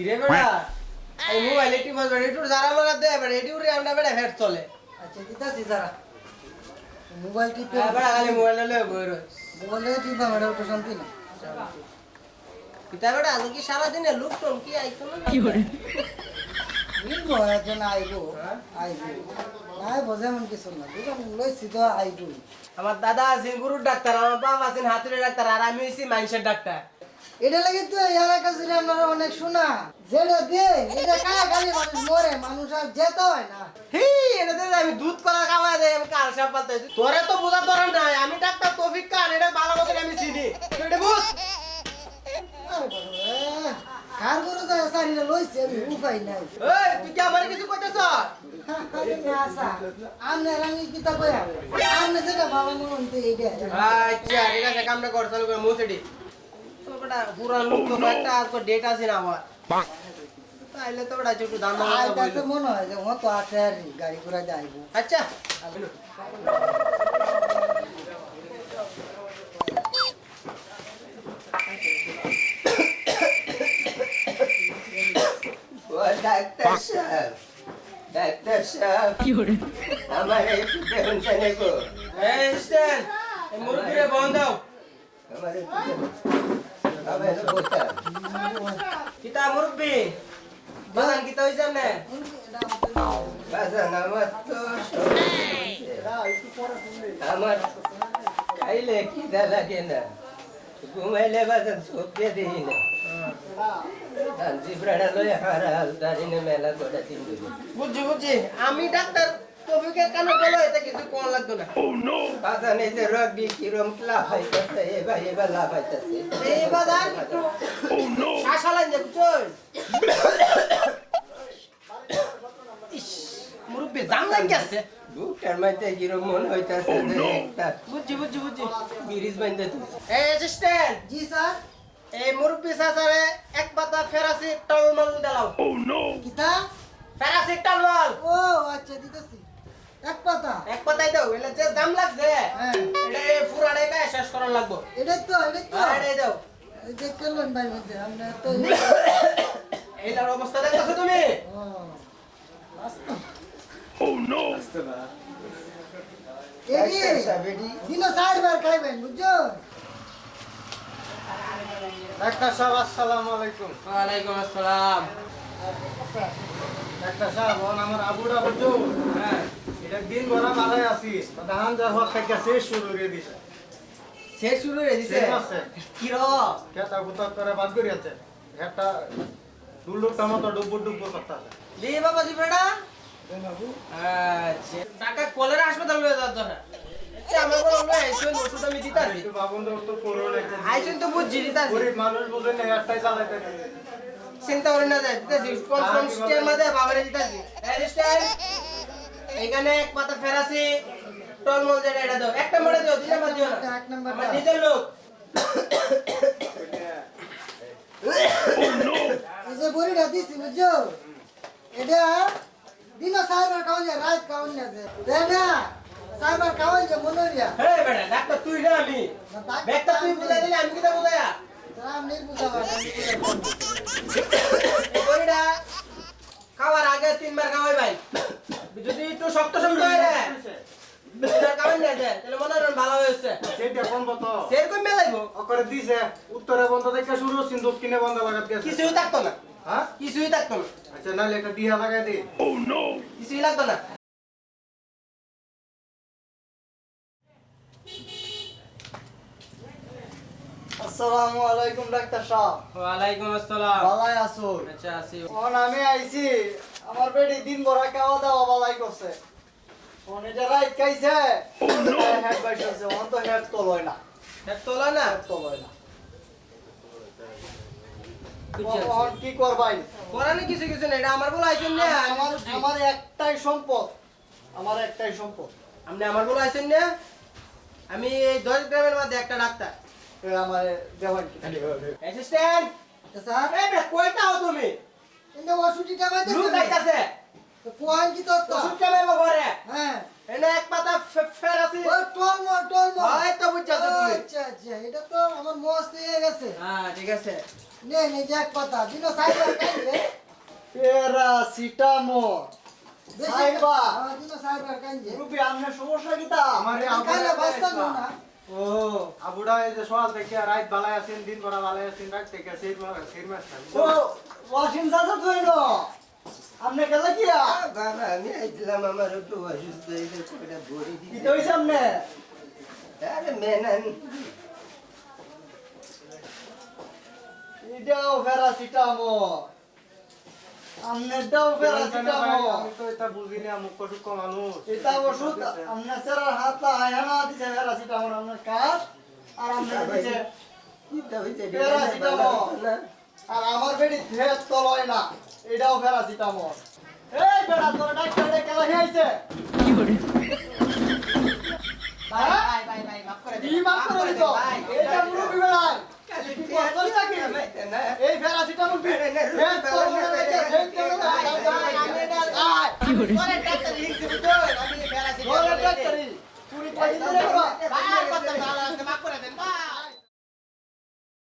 কিরে বেড়া? এই মোবাইল একটু বসবে একটু যারা লাগা দে বেড়া একটু রে আমরা বেড়া ফের চলে। আচ্ছা দিতাছি যারা। মোবাইল টিপে হ্যাঁ, বেড়া খালি মোবাইল লয়ে বই রই মোবাইল টিপা মেডা একটু শান্তি না কিতা বেড়া আজ কি সারা দিনে লুক টন কি আইতো না? কি মিলবো একজন আইবো আইবো নাই বোঝে এমন কিছু না। দুজন লইছি তো আইবো আমার দাদা আছেন গুরুর ডাক্তার। আমার বাবা আছেন হাতুড়ের ডাক্তার। আর আমি হইছি মানুষের ডাক্তার। এটা লাগে তো এলাকা জুড়ে আপনারা অনেক শোনা যেটা দে এটা কায়া খালি মানুষ মরে মানুষ আর যেতে হয় না। হি এটা দে আমি দুধ কলা খাওয়া দেয় আমি কাল সাপ পাতে তোরে তো বোঝা তোর নাই আমি ডাক্তার তৌফিক খান এটা ভালো করে আমি চিনি। এটা বুঝ? কার করে তো সারিটা লইছে আমি উপায় নাই। এই তুই কি আমার কিছু কইতেছ? আরে আমনে রাঙি কিতা কয়া আমনে যেটা ভালো মনে হইতে এইটা আচ্ছা ঠিক আছে কামটা কর চালু করে মুছেডি তো বড়া পুরা লোক তো একটা আজকে ডেট আছে না আমার তাইলে তো বড়া একটু দাম দাম আইতাছে মনে হয় যে মতো আছে আর গাড়ি ঘোড়া যাইবো আচ্ছা ও ডাক্তার সাহেব ডাক্তার সাহেব আমার একটু দেখুন জানে গো এই স্ট্যান্ড এই মুরগিরে বন্ধ দাও আমার আমার বোতা কিতা মুরব্বি? বাগান কিতা হইছে না বাজান আমার খাইলে খিদা লাগে না। ঘুমাইলে বাজান সবকে দিই না। জিব্রাটা লই হারাল দারিনে মেলা করে দিন বুঝছি বুঝছি। আমি ডাক্তার তৌফিকের কানে বলো? এটা কিছু কোন লাগতো না। বাজান এই যে রগবি কিরম লাভ হইতেছে। এবার এবার লাভ হইতেছে। এই বাদান একটু শ্বাস হালাইন যে বুঝছই মুরব্বি জাম লাগি আছে? বুকটার মধ্যে কিরম মন হইতেছে যে বুঝছি বুঝছি বুঝছি। ব্রিজ বান্ধে এই অ্যাসিস্ট্যান্ট জি স্যার। এই মুরব্বি সাসারে এক পাতা ফেরাসি টলমল দাও কিতা? ফেরাসি টলমল। ও আচ্ছা দিতেছি। এক পাতা। এক পাতাই দাও এলে যে দাম লাগছে হ্যাঁ। এটা কাজ শেষ করার লাগবো। এটাই তো তো। এটাই দাও। এই যে কেলেন ভাই মধ্যে আমরা তো এইটার অবস্থা দেখতেছো তুমি? ও এডি দিন চারবার খাইবেন বুঝছ? ডাক্তার সাহেব আসসালামু আলাইকুম। ওয়ালাইকুম আসসালাম। ডাক্তার সাহেব আমার আবুরা বুঝছ হ্যাঁ। এটা ভরা ধান যা হওয়ার থেকে শুরু করে দিছে। শেষ শুরু হয়ে দিছে কি র কেতা কুতা করে বাদ করে আছে। একটা দুলুকটা মতো ডুব্বুর ডুব্বুর করতে আছে। দি বাবা জি বেটা আচ্ছা। টাকা কলেরা হাসপাতাল লয়ে যাওয়ার দরকার আচ্ছা। চিন্তা করে না যায় বাবারে দিতাছি এখানে এক পাতা ফেরাসি টলমল যেটা এটা দাও। একটা মরে দাও দুই নাম্বার দিও না। এক নাম্বার আমার। নিজের লোক। এই যে বড়িটা দিছি বুঝছ? এটা দিন চারবার খাওয়ান যায় রাত খাওয়ান যায় দেখ না চারবার খাওয়ান যায় মনে হইয়া হে বেটা ডাক্তার তুই না আমি। ব্যাগটা তুই বুঝাই দিলে আমি কিটা বুঝাইয়া? আমি বুঝাবা। এই বড়িটা খাওয়ার আগে তিনবার খাওয়াই ভাই। যদি একটু শক্ত শক্ত হয়ে যায়। মনে হয় উত্তরে বন্ধ থেকে শুরু হচ্ছে দক্ষিণে বন্ধ লাগাত কিছুই থাকতো না। হ্যাঁ? কিছুই থাকতো না। আচ্ছা নাহলে একটা লাগাই দি। কিছুই লাগতো না। আসসালামু আলাইকুম ডাক্তার সাহেব। ওয়ালাইকুম আসসালাম। ভালাই আছো? আচ্ছা আছি। আমি আইছি আমার বেটি দিন ভরা খাওয়া দাওয়া করছে। ফোন এটা রাইট খাইছে হেড বাইট হইছে অন তো হেড তো লয় না। হেড তোলা না? তো লয় না। কি করবাই? করানি কিছু কিছু না এটা আমার বলে আইছেন না আমার আমার একটাই সম্পদ আমার একটাই সম্পদ। আপনি আমার বলে আইছেন না? আমি এই দশ গ্রামের মধ্যে একটা ডাক্তার। আমার দেওয়ান অ্যাসিস্ট্যান্ট স্যার এই কয়টা হও তুমি কিন্তু ওষুধটা বাইতে লুক আইতাছে কোয়ান কি তো তো ওষুধ কেমন ঘরে হ্যাঁ এনে এক পাতা ফে- ফেরাসি ও টল মো টল মো হয় তো বুঝছ তুমি আচ্ছা আচ্ছা এটা তো আমার মস্ত হয়ে গেছে হ্যাঁ ঠিক আছে নে নে এক কথা দিন সাইবার কাইলে প্যারাসিটামল সাইবা দিন সাইবার কাইলে সমস্যা কি তা আমার বাস্তা না ও আবুড়া এই যে সকাল থেকে রাত বালাই আছেন দিন ভরা বালাই আছেন রাত থেকে সেই সেই মাস ও ওয়াশিং চাচা তুই ন আপনি গেলে কি বাবা আমি আইছিলাম আমার একটু অসুস্থ হয়েছে কয়টা ভরি কি হইছে আপনি আরে মেনান এটাও প্যারাসিটামল। আপনারটাও প্যারাসিটামল আমি। তো এটা বুঝি না মুখ মানুষ। এটা ওষুধ আপনার স্যারের হাত লাগায় না দিছে প্যারাসিটামল আপনার কাজ আর আপনার দিছে প্যারাসিটামল। আর আমার বেডি হেড তলয় না এটাও প্যারাসিটামল। এই বেড়া তোর ডাক্তার ডেকে ভাই ভাই ভাই মাফ করে মাফ করে ভাই এটা এই প্যারাসিটামল না seguro.